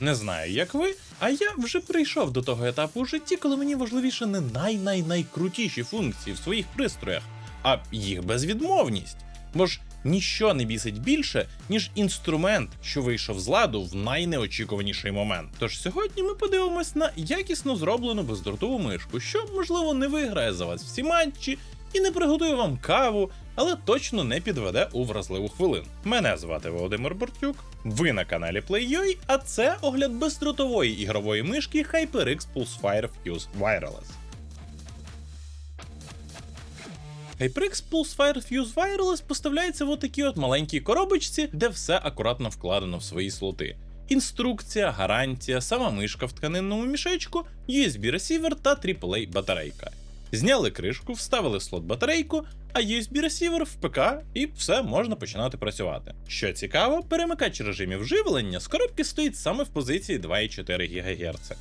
Не знаю, як ви, а я вже прийшов до того етапу у житті, коли мені важливіше не най-най-найкрутіші функції в своїх пристроях, а їх безвідмовність. Бо ж ніщо не бісить більше, ніж інструмент, що вийшов з ладу в найнеочікуваніший момент. Тож сьогодні ми подивимось на якісно зроблену бездротову мишку, що можливо не виграє за вас всі матчі і не приготує вам каву, але точно не підведе у вразливу хвилину. Мене звати Володимир Бортюк. Ви на каналі PlayUI, а це огляд бездротової ігрової мишки HyperX Pulsefire Fuse Wireless. HyperX Pulsefire Fuse Wireless поставляється в отакій от маленькій коробочці, де все акуратно вкладено в свої слоти. Інструкція, гарантія, сама мишка в тканинному мішечку, USB ресівер та AAA батарейка. Зняли кришку, вставили слот батарейку, а USB ресівер в ПК, і все можна починати працювати. Що цікаво, перемикач режимів живлення з коробки стоїть саме в позиції 2,4 ГГц.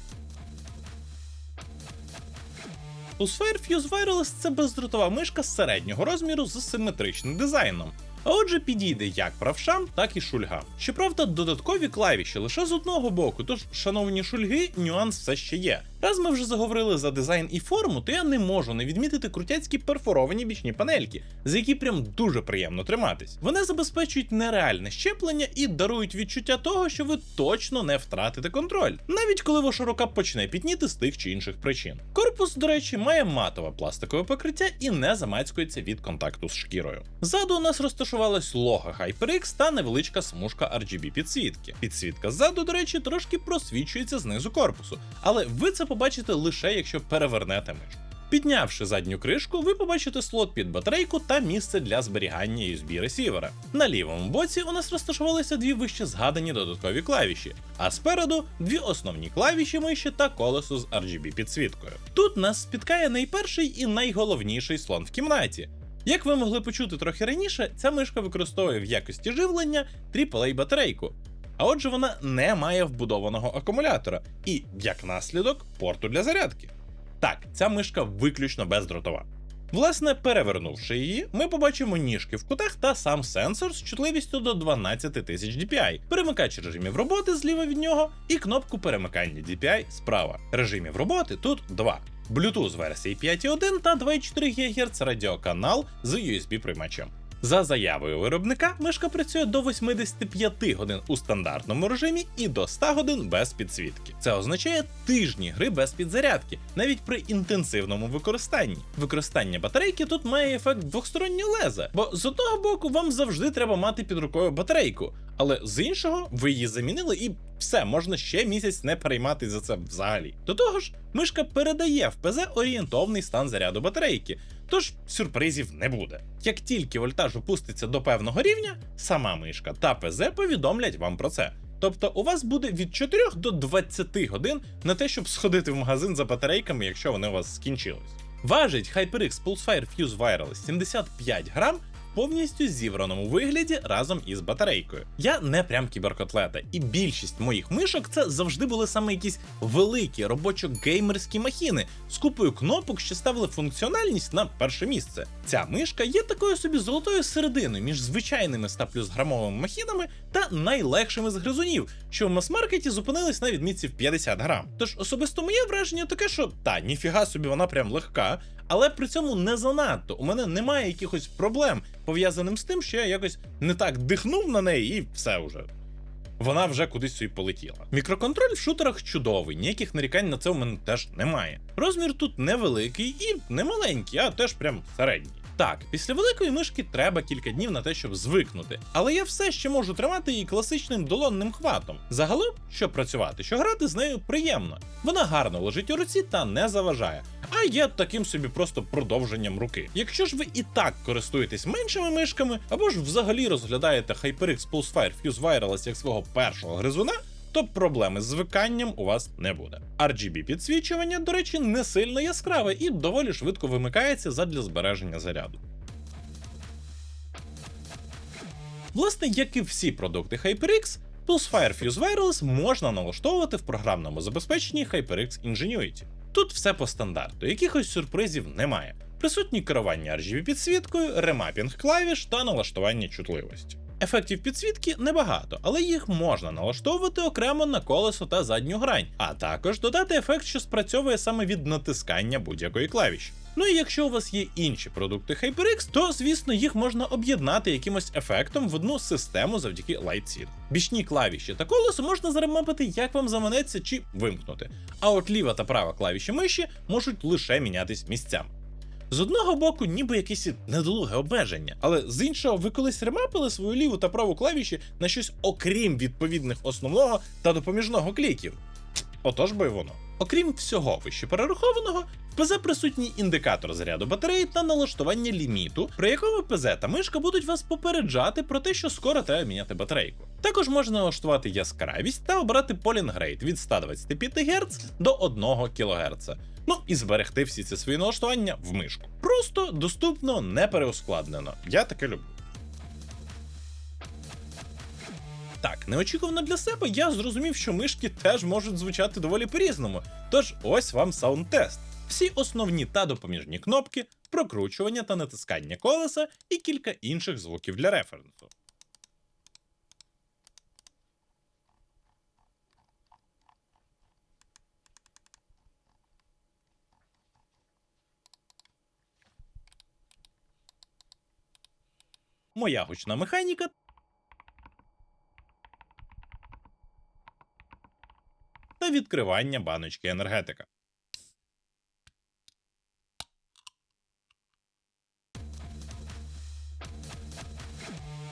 Pulsefire Fuse Wireless це бездротова мишка середнього розміру з симетричним дизайном. А отже, підійде як правшам, так і шульгам. Щоправда, додаткові клавіші лише з одного боку, тож, шановні шульги, нюанс все ще є. Раз ми вже заговорили за дизайн і форму, то я не можу не відмітити крутяцькі перфоровані бічні панельки, за які прям дуже приємно триматись. Вони забезпечують нереальне щеплення і дарують відчуття того, що ви точно не втратите контроль, навіть коли ваша рука почне пітніти з тих чи інших причин. Корпус, до речі, має матове пластикове покриття і не замацькується від контакту з шкірою. Ззаду у нас розташувалось лого HyperX та невеличка смужка RGB підсвітки. Підсвітка ззаду, до речі, трошки просвічується знизу корпусу, але ви це побачите лише якщо перевернете мишку. Піднявши задню кришку, ви побачите слот під батарейку та місце для зберігання USB ресівера. На лівому боці у нас розташувалися дві вище згадані додаткові клавіші, а спереду дві основні клавіші миші та колесо з RGB підсвіткою. Тут нас спіткає найперший і найголовніший слон в кімнаті. Як ви могли почути трохи раніше, ця мишка використовує в якості живлення AAA батарейку. А отже, вона не має вбудованого акумулятора і, як наслідок, порту для зарядки. Так, ця мишка виключно бездротова. Власне, перевернувши її, ми побачимо ніжки в кутах та сам сенсор з чутливістю до 12 тисяч DPI, перемикач режимів роботи зліва від нього і кнопку перемикання DPI справа. Режимів роботи тут два. Bluetooth версії 5.1 та 2,4 ГГц радіоканал з USB приймачем. За заявою виробника, мишка працює до 85 годин у стандартному режимі і до 100 годин без підсвітки. Це означає тижні гри без підзарядки, навіть при інтенсивному використанні. Використання батарейки тут має ефект двохстороннє леза, бо з одного боку вам завжди треба мати під рукою батарейку, але з іншого ви її замінили і все, можна ще місяць не перейматись за це взагалі. До того ж, мишка передає в ПЗ орієнтовний стан заряду батарейки, тож сюрпризів не буде. Як тільки вольтаж опуститься до певного рівня, сама мишка та ПЗ повідомлять вам про це. Тобто у вас буде від 4 до 20 годин на те, щоб сходити в магазин за батарейками, якщо вони у вас скінчились. Важить HyperX Pulsefire Fuse Wireless 75 грам повністю зібраному вигляді разом із батарейкою. Я не прям кіберкотлета, і більшість моїх мишок це завжди були саме якісь великі робочо-геймерські махіни з купою кнопок, що ставили функціональність на перше місце. Ця мишка є такою собі золотою серединою між звичайними 100 плюс грамовими махінами та найлегшими з гризунів, що в мас-маркеті зупинились на відмітці в 50 грам. Тож особисто моє враження таке, що та ніфіга собі вона прям легка, але при цьому не занадто. У мене немає якихось проблем пов'язаним з тим, що я якось не так дихнув на неї, і все уже. Вона вже кудись собі полетіла. Мікроконтроль в шутерах чудовий, ніяких нарікань на це у мене теж немає. Розмір тут невеликий і не маленький, а теж прям середній. Так, після великої мишки треба кілька днів на те, щоб звикнути, але я все ще можу тримати її класичним долонним хватом. Загалом, щоб працювати, що грати з нею приємно. Вона гарно лежить у руці та не заважає. А є таким собі просто продовженням руки. Якщо ж ви і так користуєтесь меншими мишками, або ж взагалі розглядаєте HyperX Pulsefire Fuse Wireless як свого першого гризуна, то проблеми з звиканням у вас не буде. RGB підсвічування, до речі, не сильно яскраве і доволі швидко вимикається задля збереження заряду. Власне, як і всі продукти HyperX, Pulsefire Fuse Wireless можна налаштовувати в програмному забезпеченні HyperX Ingenuity. Тут все по стандарту, якихось сюрпризів немає. Присутні керування RGB підсвіткою, ремапінг клавіш та налаштування чутливості. Ефектів підсвітки небагато, але їх можна налаштовувати окремо на колесо та задню грань, а також додати ефект, що спрацьовує саме від натискання будь-якої клавіші. Ну і якщо у вас є інші продукти HyperX, то звісно їх можна об'єднати якимось ефектом в одну систему завдяки LightSeed. Бічні клавіші та колесо можна заремапити, як вам заманеться чи вимкнути. А от ліва та права клавіші миші можуть лише мінятись місцями. З одного боку, ніби якесь недолуге обмеження, але з іншого, ви колись ремапили свою ліву та праву клавіші на щось окрім відповідних основного та допоміжного кліків. Отож би воно. Окрім всього вище перерахованого, в ПЗ присутній індикатор заряду батареї та налаштування ліміту, при якому ПЗ та мишка будуть вас попереджати про те, що скоро треба міняти батарейку. Також можна налаштувати яскравість та обрати Rate від 125 Гц до 1 кГц. Ну і зберегти всі ці свої налаштування в мишку. Просто доступно, не переускладнено. Я таке люблю. Так, неочікувано для себе я зрозумів, що мишки теж можуть звучати доволі по-різному. Тож ось вам саунд-тест. Всі основні та допоміжні кнопки, прокручування та натискання колеса і кілька інших звуків для референсу. Моя гучна механіка та відкривання баночки енергетика.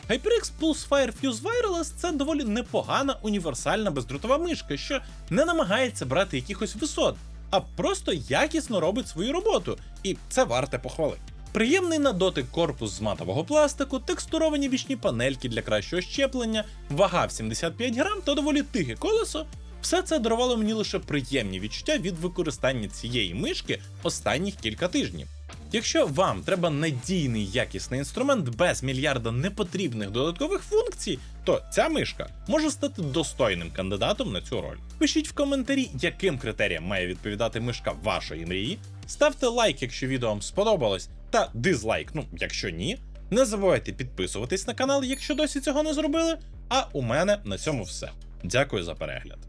HyperX Pulsefire Fuse Wireless це доволі непогана універсальна бездротова мишка, що не намагається брати якихось висот, а просто якісно робить свою роботу, і це варте похвали. Приємний на дотик корпус з матового пластику, текстуровані бічні панельки для кращого щеплення, вага в 75 грам та доволі тихе колесо. Все це дарувало мені лише приємні відчуття від використання цієї мишки останніх кілька тижнів. Якщо вам треба надійний якісний інструмент без мільярда непотрібних додаткових функцій, то ця мишка може стати достойним кандидатом на цю роль. Пишіть в коментарі, яким критеріям має відповідати мишка вашої мрії. Ставте лайк, якщо відео вам сподобалось, та дизлайк, ну якщо ні. Не забувайте підписуватись на канал, якщо досі цього не зробили. А у мене на цьому все. Дякую за перегляд.